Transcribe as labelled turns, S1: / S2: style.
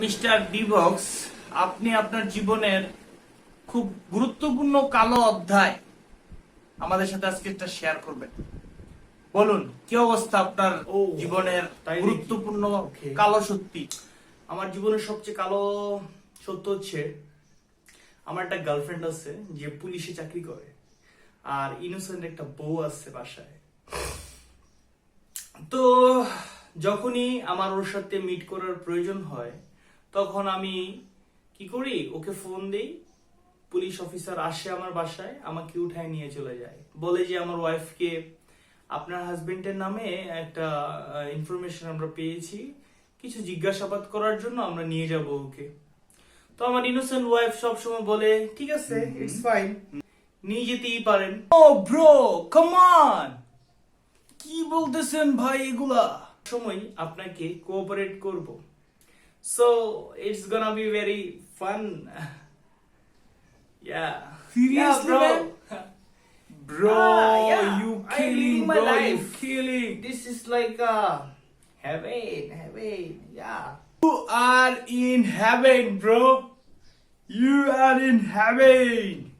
S1: Mister DBox আপনি আপনার জীবনের খুব গুরুত্বপূর্ণ কালো অধ্যায় আমাদের সাথে আজকে একটা শেয়ার করবেন। বলুন কি অবস্থা আপনার জীবনের গুরুত্বপূর্ণ কালো সত্যি?
S2: আমার জীবনের সবচেয়ে কালো সত্য হচ্ছে আমার একটা গার্লফ্রেন্ড আছে যে পুলিশে চাকরি করে আর ইনোসেন্ট একটা বউ আছে বাসায়। তো যখনই আমার ওর সাথে মিট করার প্রয়োজন হয় তখন আমি কি করি? ওকে ফোন দিই। পুলিশ অফিসার আসে আমার বাসায় আমাকে উঠায় নিয়ে চলে যায়। বলে যে আমার ওয়াইফকে আপনার হাজবেন্ডের নামে একটা ইনফরমেশন আমরা পেয়েছি। কিছু জিজ্ঞাসাবাদ করার জন্য আমরা নিয়ে যাব ওকে। তো আমার ইনোসেন্ট ওয়াইফ সবসময় বলে ঠিক আছে ইটস ফাইন নিয়ে যেতেই পারেন। ও ব্রো কমান কি বলতেছেন ভাই এগুলা? সময় আপনাকে কোঅপারেট করব। So it's gonna be very fun. yeah.
S1: Seriously,
S2: yeah, bro.
S1: Man? bro,
S2: ah, yeah.
S1: you killing, bro.
S2: Life.
S1: You killing.
S2: This is like uh, heaven, heaven. Yeah.
S1: You are in heaven, bro. You are in heaven.